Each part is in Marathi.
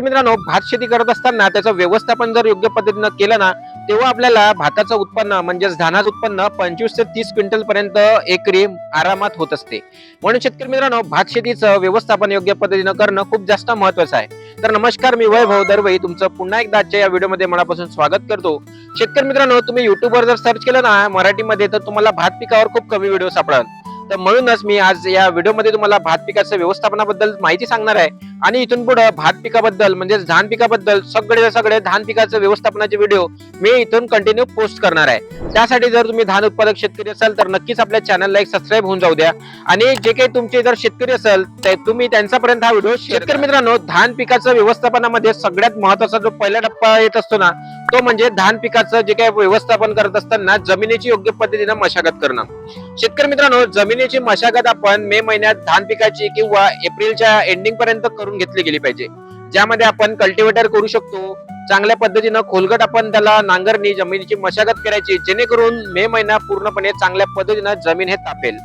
मित्रांनो भात शेती करत असताना त्याचं व्यवस्थापन जर योग्य पद्धतीनं केलं ना तेव्हा आपल्याला भाताचं उत्पन्न म्हणजेच धानाचं उत्पन्न पंचवीस ते तीस क्विंटल पर्यंत एकरी आरामात होत असते. म्हणून शेतकरी मित्रांनो भात शेतीचं व्यवस्थापन योग्य पद्धतीनं करणं खूप जास्त महत्वाचं आहे. तर नमस्कार मी वैभव दरवई तुमचं पुन्हा एकदा आजच्या या व्हिडिओमध्ये मनापासून स्वागत करतो. शेतकरी मित्रांनो तुम्ही युट्यूबवर जर सर्च केलं ना मराठीमध्ये तर तुम्हाला भात पिकावर खूप कमी व्हिडिओ सापडाल. तर म्हणूनच मी आज या व्हिडिओमध्ये तुम्हाला भात पिकाचं व्यवस्थापनाबद्दल माहिती सांगणार आहे. आणि इथून पुढे भात पिकाबद्दल म्हणजे धान पिकाबद्दल सगळे सगळे धान पिकाचं व्यवस्थापनाचे व्हिडिओ मी इथून कंटिन्यू पोस्ट करणार आहे. त्यासाठी जर तुम्ही धान उत्पादक शेतकरी असाल तर नक्कीच आपल्या चॅनलला एक सबस्क्राईब होऊन जाऊ द्या. आणि जे काही तुमचे जर शेतकरी असेल ते तुम्ही त्यांच्यापर्यंत हा व्हिडिओ शेतकरी मित्रांनो धान पिकाचं व्यवस्थापनामध्ये सगळ्यात महत्त्वाचा जो पहिला टप्पा येत असतो ना तो म्हणजे धान पिकाचं जे काही व्यवस्थापन करत असताना जमिनीची योग्य पद्धतीनं मशागत करणं. शेतकरी मित्रांनो जमिनीची मशागत आपण मे महिन्यात धान पिकाची किंवा एप्रिलच्या एंडिंग पर्यंत करून घेतली गेली पाहिजे. ज्यामध्ये आपण कल्टिवेटर करू शकतो. चांगल्या पद्धतीनं खोलगट आपण त्याला नांगरणी जमिनीची मशागत करायची जेणेकरून मे महिना पूर्णपणे चांगल्या पद्धतीनं जमीन हे तापेल.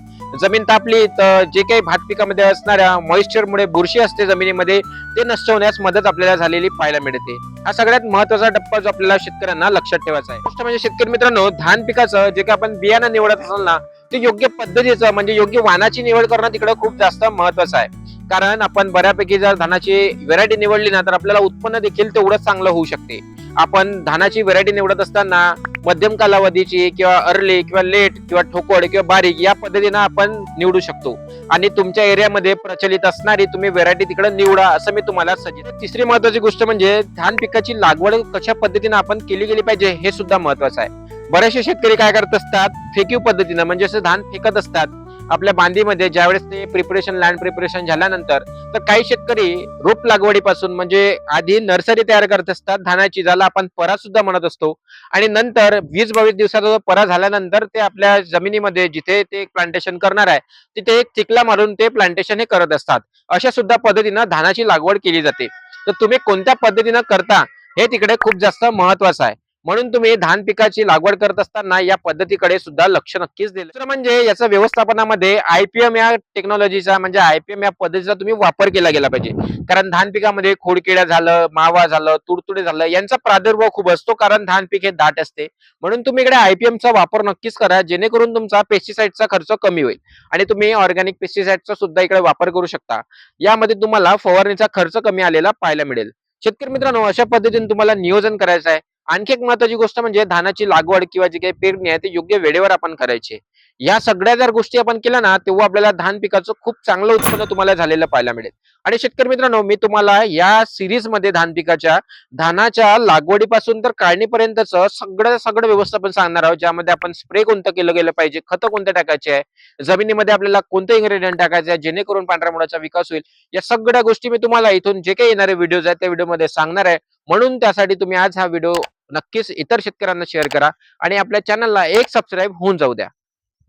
जमीन तापली तर जे काही भात पिकामध्ये असणाऱ्या मॉइश्चरमुळे बुरशी असते जमिनीमध्ये ते नष्ट होण्यास मदत आपल्याला झालेली पाहायला मिळते. हा सगळ्यात महत्त्वाचा टप्पा जो आपल्याला शेतकऱ्यांना लक्षात ठेवायचा आहे. गोष्ट म्हणजे शेतकरी मित्रांनो धान पिकाचं जे काही आपण बियाणं निवडत असाल ना ते योग्य पद्धतीचं म्हणजे योग्य वाहनाची निवड करणं तिकडे खूप जास्त महत्वाचं आहे. कारण आपण बऱ्यापैकी जर धानाची व्हेरायटी निवडली ना तर आपल्याला उत्पन्न देखील तेवढंच चांगलं होऊ शकते. आपण धानाची व्हेरायटी निवडत असताना मध्यम कालावधीची किंवा अर्ली किंवा लेट किंवा ठोकोड किंवा बारीक या पद्धतीनं आपण निवडू शकतो. आणि तुमच्या एरियामध्ये प्रचलित असणारी तुम्ही व्हेरायटी तिकडे निवडा असं मी तुम्हाला सजेस्ट तिसरी महत्वाची गोष्ट म्हणजे धान पिकाची लागवड कशा पद्धतीनं आपण केली गेली पाहिजे हे सुद्धा महत्वाचं आहे. बरेचसे शेतकरी काय करत असतात फेकीव पद्धतीनं म्हणजे असं धान फेकत असतात. आपल्या बांधीमध्ये ज्यावेळेस ते प्रिपरेशन लँड प्रिपरेशन झाल्यानंतर तर काही शेतकरी रोप लागवडीपासून म्हणजे आधी नर्सरी तयार करत असतात धानाची ज्याला आपण परा सुद्धा म्हणत असतो. आणि नंतर वीस बावीस दिवसाचा जो परा झाल्यानंतर ते आपल्या जमिनीमध्ये जिथे ते प्लांटेशन करणार आहे तिथे एक चिकला मारून ते प्लांटेशन हे करत असतात. अशा सुद्धा पद्धतीनं धानाची लागवड केली जाते. तर तुम्ही कोणत्या पद्धतीनं करता हे तिकडे खूप जास्त महत्वाचं आहे. म्हणून तुम्ही धान पिकाची लागवड करत असताना या पद्धतीकडे सुद्धा लक्ष नक्कीच दिलं. दुसरं म्हणजे याचं व्यवस्थापनामध्ये आयपीएम या टेक्नॉलॉजीचा म्हणजे आयपीएम या पद्धतीचा तुम्ही वापर केला गेला पाहिजे. कारण धान पिकामध्ये खोडकिड्या झालं मावा झालं तुडतुडे झालं यांचा प्रादुर्भाव खूप असतो. कारण धान पीक हे दाट असते. म्हणून तुम्ही इकडे आयपीएमचा वापर नक्कीच करा. जेणेकरून तुमचा पेस्टिसाइडचा खर्च कमी होईल. आणि तुम्ही ऑर्गॅनिक पेस्टिसाइडचा सुद्धा इकडे वापर करू शकता. यामध्ये तुम्हाला फवारणीचा खर्च कमी आलेला पाहायला मिळेल. शेतकरी मित्रांनो अशा पद्धतीने तुम्हाला नियोजन करायचं आहे. आणखी एक महत्वाची गोष्ट म्हणजे धानाची लागवड किंवा जी काही पेरणी आहे ते योग्य वेळेवर आपण करायची. या सगळ्या जर गोष्टी आपण केल्या ना तेव्हा आपल्याला धान पिकाचं खूप चांगलं उत्पन्न तुम्हाला झालेलं पाहायला मिळेल. आणि शेतकरी मित्रांनो मी तुम्हाला या सिरीजमध्ये धान पिकाच्या धानाच्या लागवडीपासून तर काढणीपर्यंतच सगळं सगळं व्यवस्थापन सांगणार आहोत ज्यामध्ये आपण स्प्रे कोणतं केलं गेलं पाहिजे खतं कोणतं टाकायचे आहे जमिनीमध्ये आपल्याला कोणतं इन्ग्रेडियंट टाकायचं आहे जेणेकरून पांढऱ्या मुळाचा विकास होईल. या सगळ्या गोष्टी मी तुम्हाला इथून जे काही येणारे व्हिडिओज आहेत त्या व्हिडिओमध्ये सांगणार आहे. म्हणून त्यासाठी तुम्ही आज हा व्हिडिओ नक्कीच इतर शेतकऱ्यांना शेअर करा आणि आपल्या चॅनलला एक सबस्क्राईब होऊन जाऊ द्या.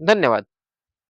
धन्यवाद.